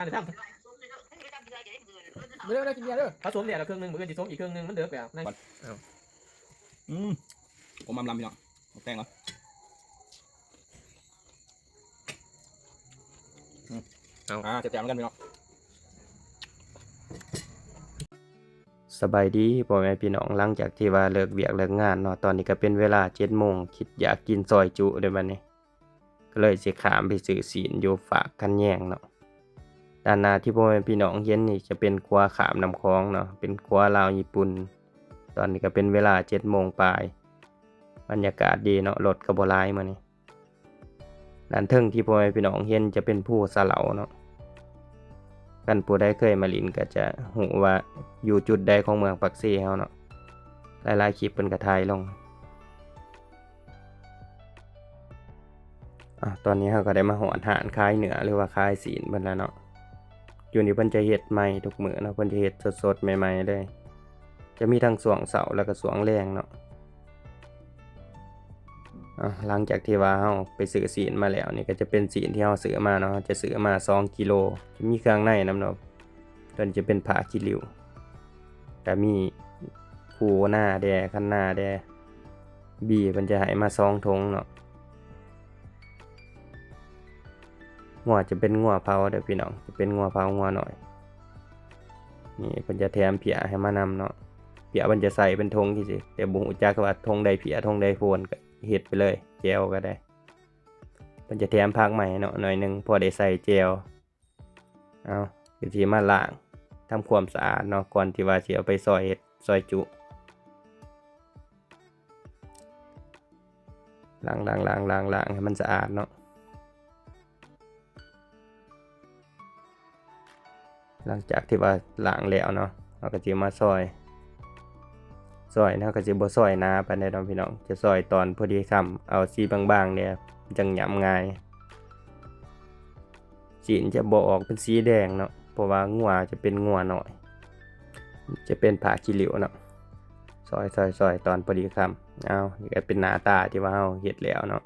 อันนี้ทำไม่ได้ไม่ได้กินเบียร์เด้อผสมเนี่ยละครึ่งหนึงมือกันสิสมอีกครึ่งหนึงมันเดือดแบบนั่นอืมผมอำลำพี่น้องหมกแตงเหรออืมอ่าเจ็บๆเหมือนกันพี่น้องสบายดีพ่อแม่พี่น้องหลังจากที่ว่าเลิกเวียกเลิกงานเนาะตอนนี้ก็เป็นเวลาเจ็ดโมงคิดอยากกินซอยจุเด้อบัดนี้ก็เลยสิขามไปซื้อศีลอยู่ฝากกันแย่งเนาะ ด้านหน้าที่พ่อแม่พี่น้องเห็นนี่จะเป็นครัวขามน้ำคลองเนาะเป็นครัวลาวญี่ปุ่น ตอนนี้ก็เป็นเวลาเจ็ดโมงปลายบรรยากาศดีเนาะรถก็บ่หลายมื้อนี้ด้านเทิงที่พ่อแม่พี่น้องเห็นจะเป็นผู้สะเหลาเนาะกันผู้ใดเคยมาลินก็จะหูว่าอยู่จุดใดของเมืองปักซี่เฮาเนาะหลายๆคลิปเป็นกระทายลงอะตอนนี้เราก็ได้มาหอนหารคายเหนือหรือว่าคายศีลเพิ่นแล้วเนาะ อยู่นี่เพิ่นจะเฮ็ดใหม่ทุกมื้อเนาะเพิ่นจะเฮ็ดสดๆใหม่ๆเลย จะมีทั้งสวงเสาร์แล้วก็สวงแรงเนาะหลังจากที่ว่าเฮาไปซื้อศีลมาแล้วนี่ก็จะเป็นศีลที่เฮาซื้อมาเนาะจะซื้อมา2กิโลจะมีเครื่องในนํเนาะตัวนี้จะเป็นผ้าคีริ้วก็มีผูหน้าแดคันหน้าแดบีเพิ่นจะให้มา2ถุงเนาะ งัวจะเป็นงัวเผาเด้อพี่น้องจะเป็นงัวเผางัวหน่อย นี่เพิ่นจะแถมเพียให้มานำเนาะเพียมันจะใส่เป็นธงที่สิแต่บุหูจักว่าธงใดเพียธงใดโพนก็เฮ็ดไปเลยเจลก็ได้มันจะแถมพักใหม่เนาะหน่อยหนึงพอได้ใส่เจลเอาก็สิมาล้างทำความสะอาดเนาะก่อนที่ว่าสิเอาไปซอยเฮ็ดซอยจุล้างล้างล้างล้างล้างให้มันสะอาดเนาะ หลังจากที่ว่าล้างแล้วเนาะเราก็สิมาซอยซอยนะก็จะบ่ซอยหนาปานใดดอกพี่น้อง จะซอยตอนพอดีคำเอาสีบางๆเนี่ยจังหยำง่ายสีจะบ่ออกเป็นสีแดงเนาะเพราะว่างัวจะเป็นงัวหน่อย จะเป็นผ้าขี้เหลวเนาะซอยซอยซอยตอนพอดีคำเอานี่ก็เป็นหน้าตาที่ว่าเฮาเฮ็ดแล้วเนาะ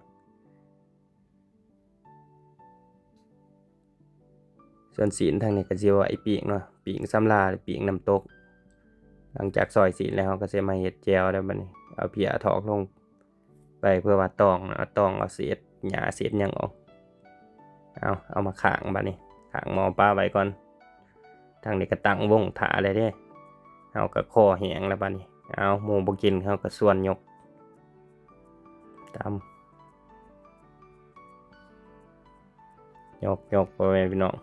ส่วนสีนทางนี้ก็สิว่าไอ้ปีกเนาะปีกสำลาปีกน้ำตก หลังจากซอยสีแล้วก็จะมาเฮ็ดแจวได้บัดนี้เอาเพียถอกลงไปเพื่อว่าตองเอาตองเอาเศษหญ้าเศษยังออกเอาเอามาขางบัดนี้ขางหมอปลาไว้ก่อน ทางนี้ก็ตั้งวงถาเลยเด้เอาก็คอแหงแล้วบัดนี้เอาหมูบกินเขาก็ส่วนยกตามยกยกไปพี่น้อง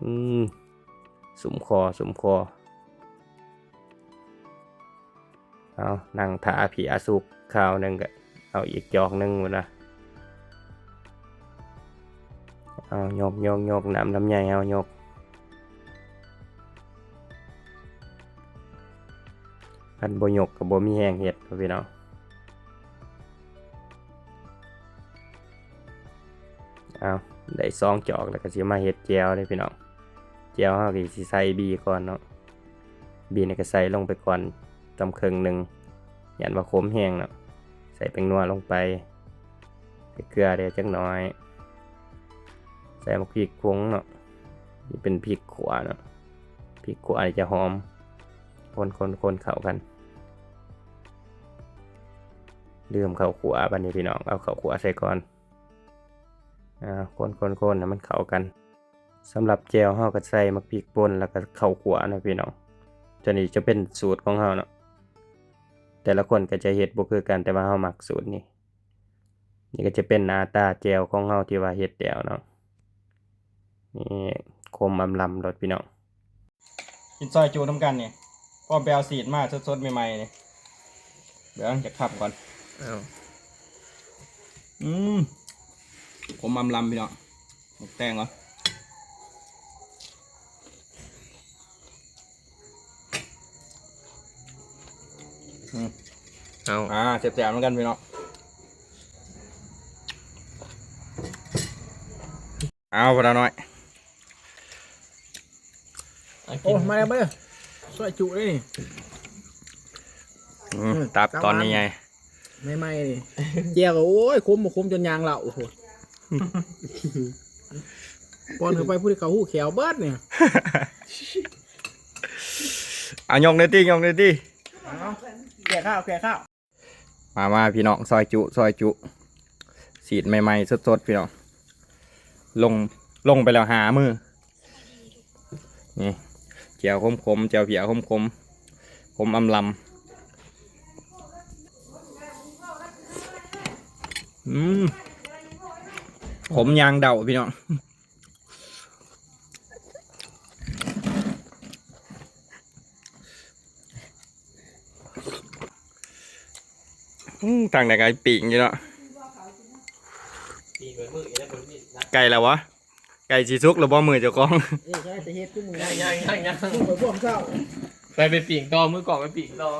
อืมสุมคอสุมคอ เอานั่งถาผีอาสุกข้าวหนึ่งก็เอาอีกจอกหนึ่งหมดละเอาโยกโยกโยกน้ำลำไยเอาโยกคันบโยกกับบมีแห้งเห็ดพี่น้องเอา ได้สองจอกแล้วก็สิมาเห็ดแจวเลยพี่น้องแจวเฮาก็สิใส่บีก่อนเนาะบีนี่ก็ใส่ลงไปก่อนตำเครื่องหนึ่งยันว่าขมแห้งเนาะใส่แป้งนัวลงไปใส่เกลือเดียวจักหน่อย ใส่มะพริกพงเนาะนี่เป็นพริกขวาเนาะพริกขวาจะหอม คนคนคนเข้ากันลืมเข้าวขัวบันนี้พี่น้องเอาเข้าวขัวใส่ก่อน อ่าคนคนคนให้มันเข้ากันสำหรับแจวเฮาก็ใส่มะพริกป่นแล้วก็ข้าวขัวนะพี่น้องตัวนี้จะเป็นสูตรของเราเนาะแต่ละคนก็จะเฮ็ดบ่คือกันแต่ว่าเรามักสูตรนี้นี่ก็จะเป็นหน้าตาแจวของเราที่ว่าเฮ็ดแล้วเนาะนี่คมอำลำรสพี่น้องกินซอยจูน้ำกันเนี่ยพอไปเอาสีดมาสดๆใหม่ๆเนี่ยเดี๋ยวจะขับก่อนเอาอืม ผมอำลำพี่น้องหมกแตงเหรออืมเอาอ่าเสียบๆเหมือนกันพี่น้องเอาพอดาน้อยโอ้มาแล้วมาเลยซอยจุเลยนี่อืมตับตอนนี้ไง ไม่ไม่นี่เจียวก็โอ้ยคมบ่คมจนยางเหล่าโอ้โห ปอนเข้าไปผู้ที่เขาหูแขวเบิดเนี่ยเอายกเลยติยกเลยติเอาแก่ข้าวแก่ข้าวมามาพี่น้องซอยจุซอยจุ สีดใหม่ๆสดๆพี่น้องลงลงไปแล้วหามือนี่เจียวคมคมๆเจียวเผียคมคมๆคมอำลำอืม ขมยางเดาพี่น้องอืมต่างแต่ไก่ปีกอยู่เนาะปีกมือะไก่แล้ววะ ไก่สีซุกหรือบ่มือเจ้าของยใช่จะเฮ็ดขึ้นมือย่างย่างย่างย่างมึงไปพ่วงเศร้าไปปีกต่อมือกล่องไปปีกต่อ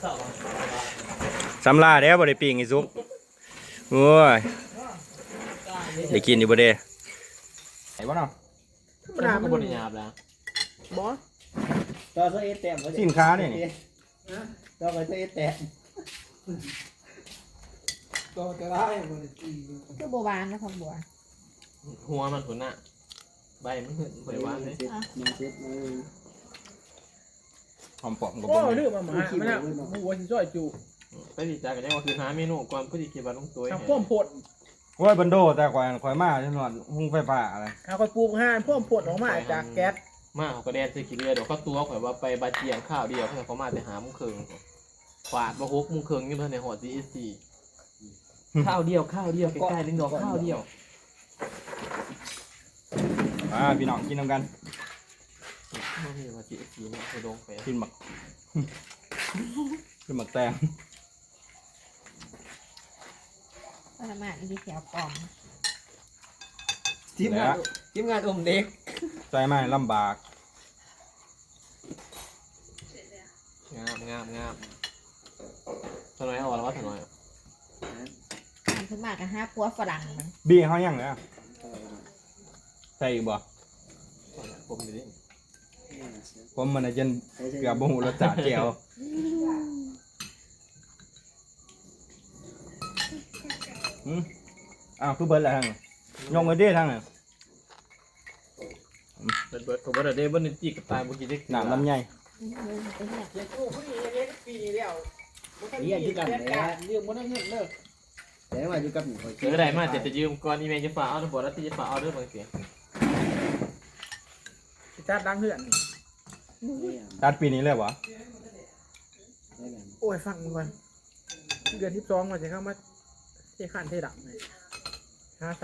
เศร้าอะ สำลาเด้อบ่ได้ปีงไอ้ซุกโอ้ยได้กินอยู่บ่เด้ไหนบ่เนาะธรรมมันดาก็มันบริยาบแล้วบอสต่อเสเอแต้มสินค้าเนี่ยนี่ต่อไปเสเอแต้มก็จะได้ก็บัวบานนะคำบัวหัวมันหุ่นน่ะใบมันหุ่นใบหวานเลยมันเซ็ตมือหอมปอมก็โอ้บ่ยลืมมาหมาไม่น่ะมึงวัวสิซอยจุ ไปดีใจกันยังว่าคือหาเมนูก่อนเพื่อที่เก็บไว้ลงตัวทำพ่วงผดโอ้ยบันโดแต่ข่อยข่อยมาจังหวัดหุงไฟฟ้าอะไรเอาไปปลูกห่านพ่วงผดออกมาจากแก๊สมาเขาก็แดนซื้อขี้เรือเดี๋ยวเขาตัวข่อยว่าไปบาเจียงข้าวเดียวเพื่อนเขามาแต่หามุ้งเคิงฝาดมาฮกมุ้งเคิงนี่เพื่อนในหอจีเอสซีข้าวเดียวข้าวเดียวใกล้ๆลิงดอกข้าวเดียวอ่าพี่น้องกินนำกันไม่มีมาจีเอสซีเนี่ยไปลงไปกินหมักกินหมักแตง ปรมาอีกแถวปลอมทีมงานทีมงานอมเด็กใจไม่ลำบาก งามงามงามถนอยเอาแล้วว่าถนอยทำขึ้นมากับห้าปัวฝรั่งมันบี้เขายังเลยอะใส่อีกบ่ผมอยู่นี่ผมมันน่ะจนเกือบบ่ฮู้รสชาติแจ่ว หืมอ้าวคือเบิดแล้วทางนั้นยกมือดิทางนั้นเบิดเบิดผมว่าเดี๋ยวเดบิวต์จีกับตายบุกิจิกน้ำลำไยเป็นแบบเลี้ยงกูผู้นี้เลี้ยงปีนี้แล้วเลี้ยงที่กันเลยเลี้ยงมันได้เงินเลิกแต่ว่าอยู่กับหนูเจอได้มาเจ็ดจะยืมก่อนอีเมลจะฝากเอาตัวแล้วที่จะฝากเอาเรื่องบางเสียงจัดดังเหือนตัดปีนี้เลยวะโอ้ยฟังมึงก่อนเดือนที่สองมันจะเข้ามาเที่ขั้นที่ดับเลยห้าส